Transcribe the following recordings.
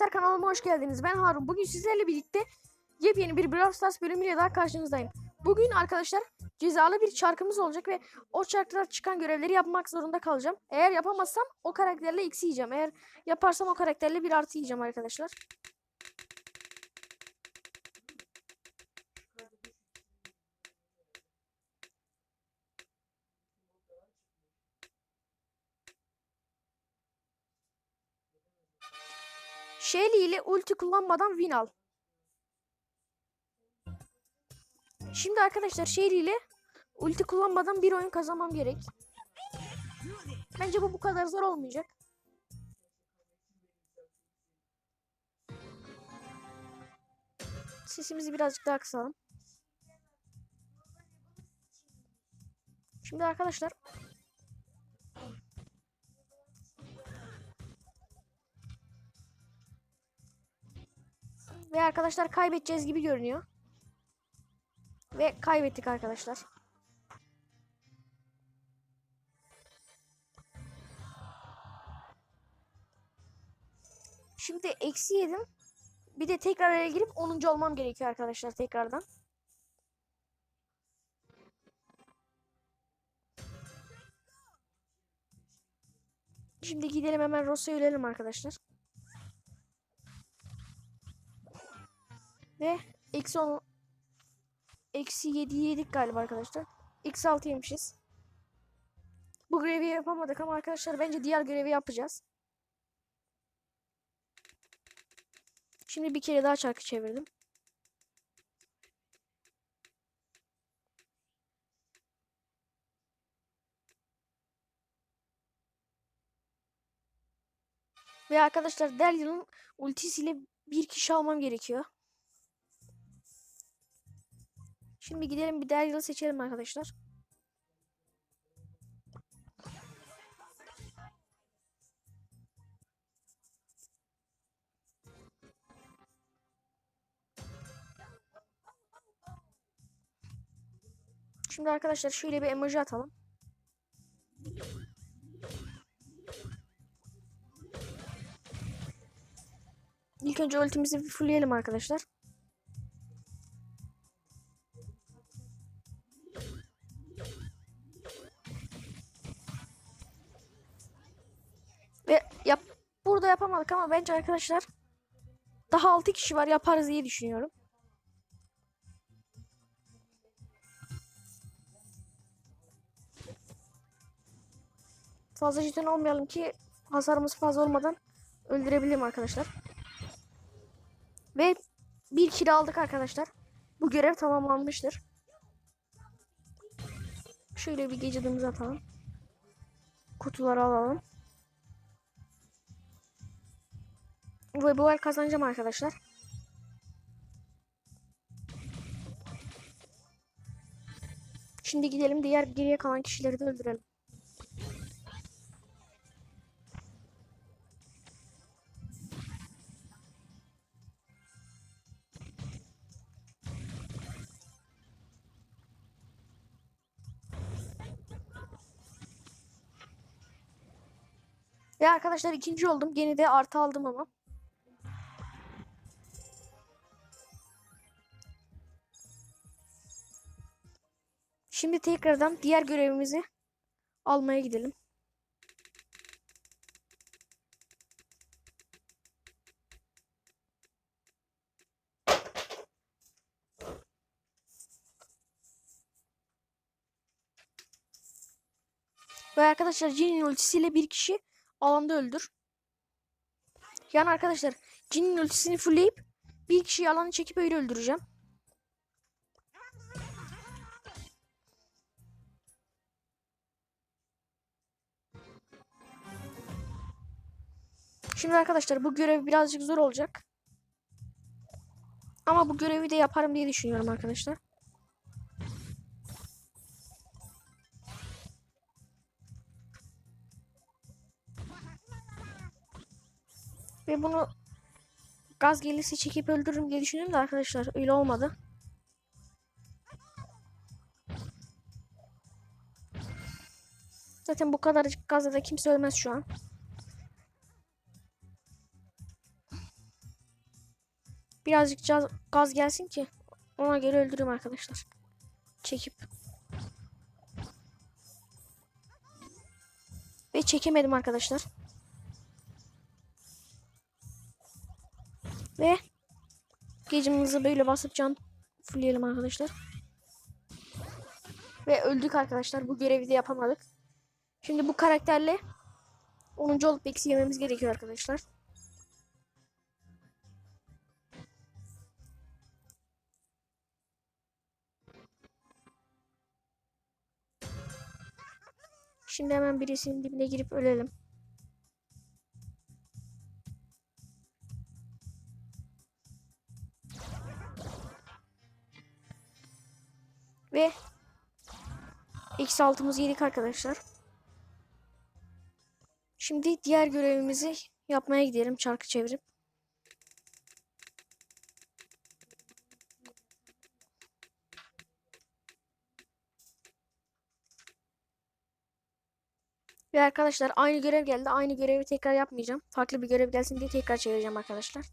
Arkadaşlar kanalıma hoş geldiniz. Ben Harun. Bugün sizlerle birlikte yepyeni bir Brawl Stars bölümüyle daha karşınızdayım. Bugün arkadaşlar cezalı bir çarkımız olacak ve o çarklar çıkan görevleri yapmak zorunda kalacağım. Eğer yapamazsam o karakterle eksi yiyeceğim. Eğer yaparsam o karakterle bir artı yiyeceğim arkadaşlar. Shelly ile ulti kullanmadan win al. Şimdi arkadaşlar Shelly ile ulti kullanmadan bir oyun kazanmam gerek. Bence bu bu kadar zor olmayacak. Sesimizi birazcık daha kısalım. Şimdi arkadaşlar Ve arkadaşlar kaybedeceğiz gibi görünüyor. Ve kaybettik arkadaşlar. Şimdi eksi yedim. Bir de tekrar ele girip 10. olmam gerekiyor arkadaşlar tekrardan. Şimdi gidelim hemen Ross'a ölelim arkadaşlar. Ve eksi 10 eksi 7 yedik galiba arkadaşlar. Eksi 6 yemişiz. Bu görevi yapamadık ama arkadaşlar bence diğer görevi yapacağız. Şimdi bir kere daha çarkı çevirdim. Ve arkadaşlar Darius'un ultisiyle bir kişi almam gerekiyor. Şimdi gidelim bir Darius'u seçelim arkadaşlar. Şimdi arkadaşlar şöyle bir emoji atalım. İlk önce ultimizi fullleyelim arkadaşlar. Yapamadık ama bence arkadaşlar daha 6 kişi var yaparız diye düşünüyorum. Fazla jeton olmayalım ki hasarımız fazla olmadan öldürebilirim arkadaşlar. Ve bir kill aldık arkadaşlar. Bu görev tamamlanmıştır. Şöyle bir gecedimizi atalım. Kutuları alalım. Ve bu el kazanacağım arkadaşlar. Şimdi gidelim diğer geriye kalan kişileri de öldürelim. Ve arkadaşlar ikinci oldum. Gene de artı aldım ama. Şimdi tekrardan diğer görevimizi almaya gidelim. Ve arkadaşlar Jin'in ultisiyle bir kişi alanda öldür. Yani arkadaşlar Jin'in ultisini fullleyip bir kişiyi alanı çekip öyle öldüreceğim. Şimdi arkadaşlar bu görev birazcık zor olacak. Ama bu görevi de yaparım diye düşünüyorum arkadaşlar. Ve bunu gaz gelirse çekip öldürürüm diye düşündüm de arkadaşlar öyle olmadı. Zaten bu kadarcık gazla da kimse ölmez şu an. Birazcık gaz gelsin ki ona göre öldürürüm arkadaşlar. Çekip. Ve çekemedim arkadaşlar. Ve gecemizi böyle basıp can fullleyelim arkadaşlar. Ve öldük arkadaşlar. Bu görevi de yapamadık. Şimdi bu karakterle 10. olup eksi yememiz gerekiyor arkadaşlar. Şimdi hemen birisinin dibine girip ölelim. Ve eksi altımızı yedik arkadaşlar. Şimdi diğer görevimizi yapmaya gidelim çarkı çevirip. Ve arkadaşlar aynı görev geldi. Aynı görevi tekrar yapmayacağım. Farklı bir görev gelsin diye tekrar çevireceğim arkadaşlar.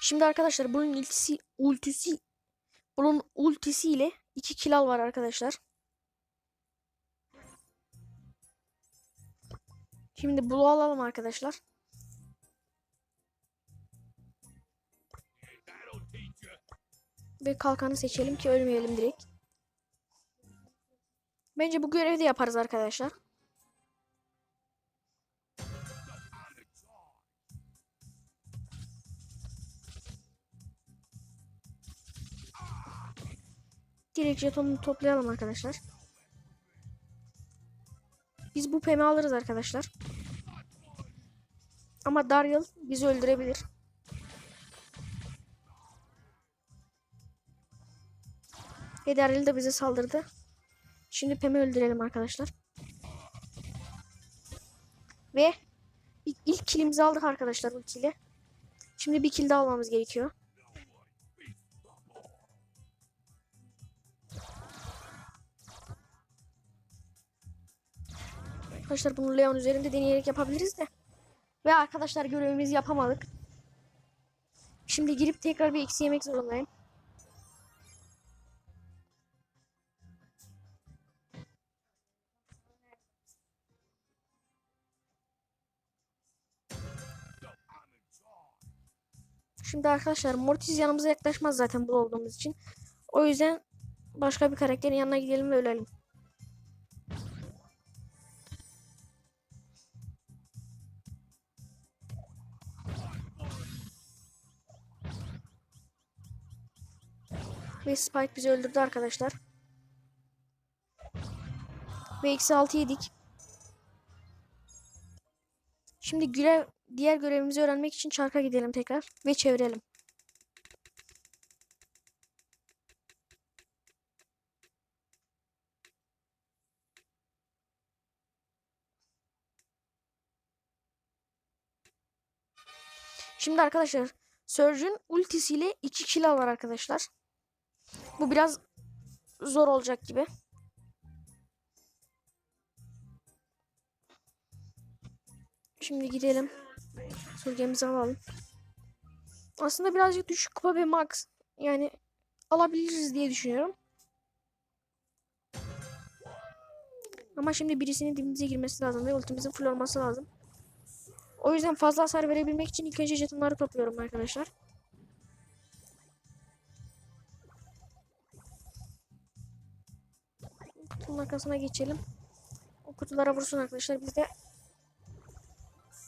Şimdi arkadaşlar bunun ultisi ultisi bunun ultisiyle 2 kilal var arkadaşlar. Şimdi bunu alalım arkadaşlar. Ve kalkanı seçelim ki ölmeyelim direkt. Bence bu görevi de yaparız arkadaşlar. Direkt jetonunu toplayalım arkadaşlar. Biz bu pemi alırız arkadaşlar. Ama Daryl bizi öldürebilir. Ve Daryl de bize saldırdı. Şimdi Pem'i öldürelim arkadaşlar. Ve ilk, killimizi aldık arkadaşlar ultiyle. Şimdi bir kill daha almamız gerekiyor. Arkadaşlar bunu Leon üzerinde deneyerek yapabiliriz de. Ve arkadaşlar görevimizi yapamadık. Şimdi girip tekrar bir eksi yemek zorundayım. Şimdi arkadaşlar Mortis yanımıza yaklaşmaz zaten bu olduğumuz için. O yüzden başka bir karakterin yanına gidelim ve ölelim. Ve Spike bizi öldürdü arkadaşlar. Ve eksi 6 yedik. Şimdi görev, diğer görevimizi öğrenmek için çarka gidelim tekrar ve çevirelim. Şimdi arkadaşlar Surge'ün ultisiyle 2 kill var arkadaşlar. Bu biraz zor olacak gibi. Şimdi gidelim. Sürgemizi alalım. Aslında birazcık düşük kupa ve max. Yani alabiliriz diye düşünüyorum. Ama şimdi birisinin dibimize girmesi lazım ve ultimizin full olması lazım. O yüzden fazla hasar verebilmek için ilk önce jetonları topluyorum arkadaşlar. Kutunun arkasına geçelim. O kutulara vursun arkadaşlar. Biz de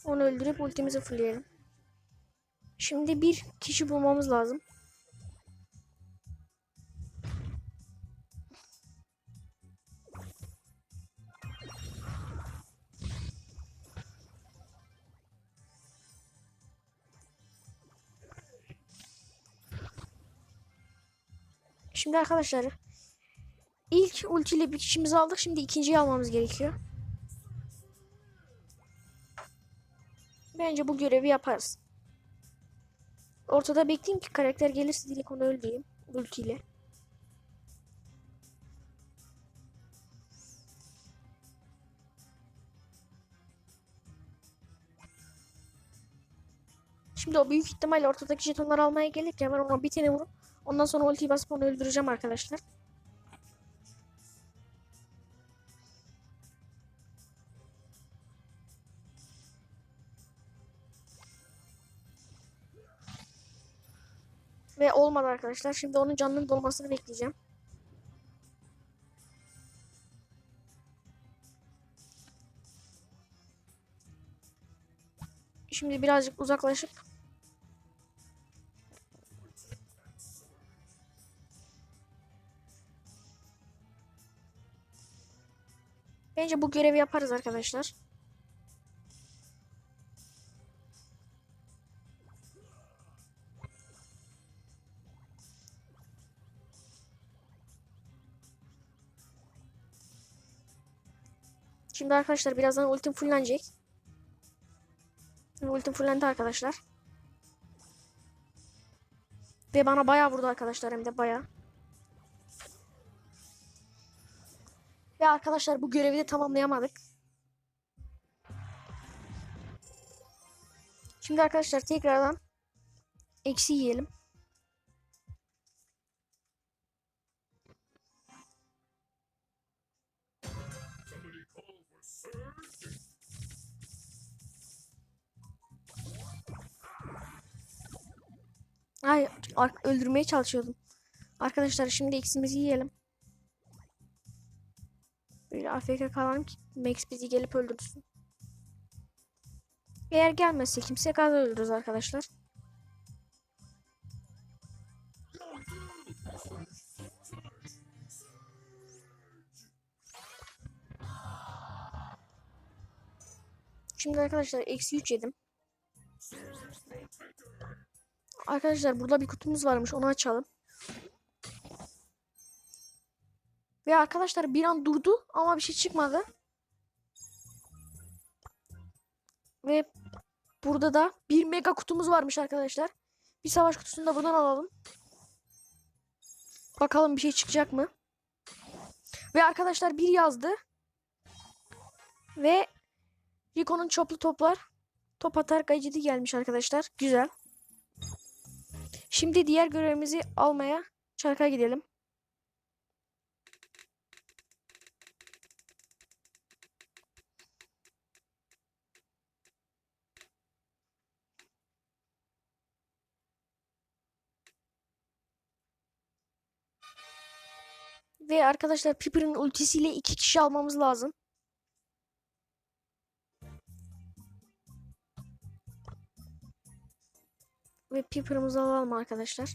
onu öldürüp ultimizi fullleyelim. Şimdi bir kişi bulmamız lazım. Şimdi arkadaşlar İlk ultiyle bir kişimizi aldık. Şimdi ikinciyi almamız gerekiyor. Bence bu görevi yaparız. Ortada bekleyin ki karakter gelirse direkt onu öldüreyim. Ultiyle. Şimdi o büyük ihtimalle ortadaki jetonları almaya gelirken ben ona bir tane vurup ondan sonra ultiyi basıp onu öldüreceğim arkadaşlar. Ve olmadı arkadaşlar. Şimdi onun canının dolmasını bekleyeceğim. Şimdi birazcık uzaklaşıp Bence bu görevi yaparız arkadaşlar. Şimdi arkadaşlar birazdan ultim fullenecek. Ultim fullendi arkadaşlar. Ve bana bayağı vurdu arkadaşlar hem de bayağı. Ve arkadaşlar bu görevi de tamamlayamadık. Şimdi arkadaşlar tekrardan eksi yiyelim. Ay öldürmeye çalışıyordum. Arkadaşlar şimdi eksimizi yiyelim. Böyle AFK kalalım ki Max bizi gelip öldürsün. Eğer gelmezse kimse gaz öldürürüz arkadaşlar. Şimdi arkadaşlar eksi 3 yedim. Arkadaşlar burada bir kutumuz varmış onu açalım. Ve arkadaşlar bir an durdu ama bir şey çıkmadı. Ve burada da bir mega kutumuz varmış arkadaşlar. Bir savaş kutusunu da buradan alalım. Bakalım bir şey çıkacak mı? Ve arkadaşlar bir yazdı. Ve Rico'nun çoplu toplar. Top atar gaycidi gelmiş arkadaşlar. Güzel. Şimdi diğer görevimizi almaya çarka gidelim. Ve arkadaşlar Piper'ın ultisiyle iki kişi almamız lazım. Ve Piper'ımızı alalım arkadaşlar.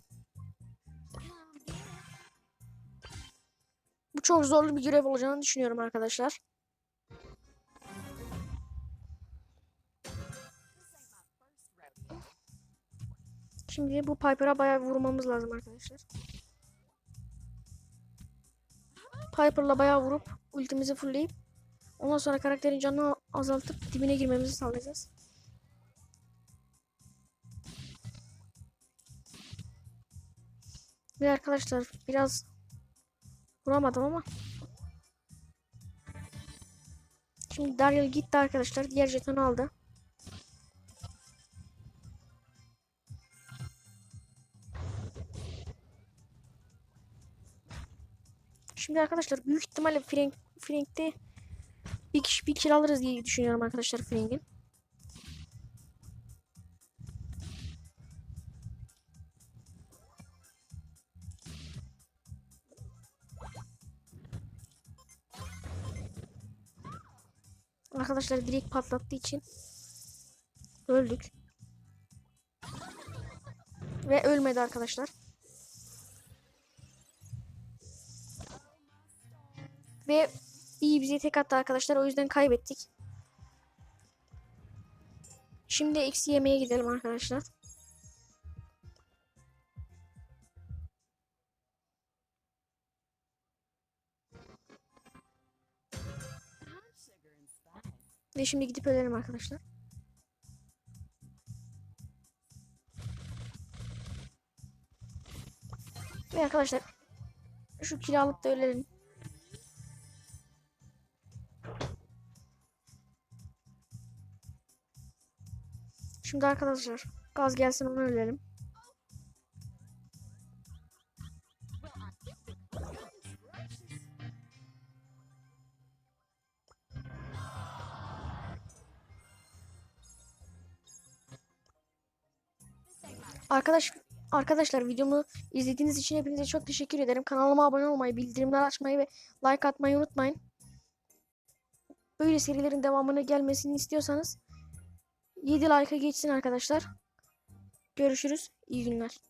Bu çok zorlu bir görev olacağını düşünüyorum arkadaşlar. Şimdi bu Piper'a bayağı vurmamız lazım arkadaşlar. Piper'la bayağı vurup ultimizi fullleyip ondan sonra karakterin canını azaltıp dibine girmemizi sağlayacağız. Ve arkadaşlar biraz vuramadım ama Şimdi Daryl gitti arkadaşlar. Diğer jetonu aldı. Şimdi arkadaşlar büyük ihtimalle Frank Frank'te bir kişi bir kill alırız diye düşünüyorum arkadaşlar Frank'in. Arkadaşlar direkt patlattığı için öldük. Ve ölmedi arkadaşlar. Ve iyi bize tek attı arkadaşlar. O yüzden kaybettik. Şimdi eksi yemeye gidelim arkadaşlar. Ve şimdi gidip ölelim arkadaşlar. Ve arkadaşlar şu kilo alıp da ölelim. Şimdi arkadaşlar Gaz gelsin onu ölelim. Arkadaş arkadaşlar videomu izlediğiniz için hepinize çok teşekkür ederim. Kanalıma abone olmayı, bildirimler açmayı ve like atmayı unutmayın. Böyle serilerin devamını gelmesini istiyorsanız 7 like'a geçsin arkadaşlar. Görüşürüz. İyi günler.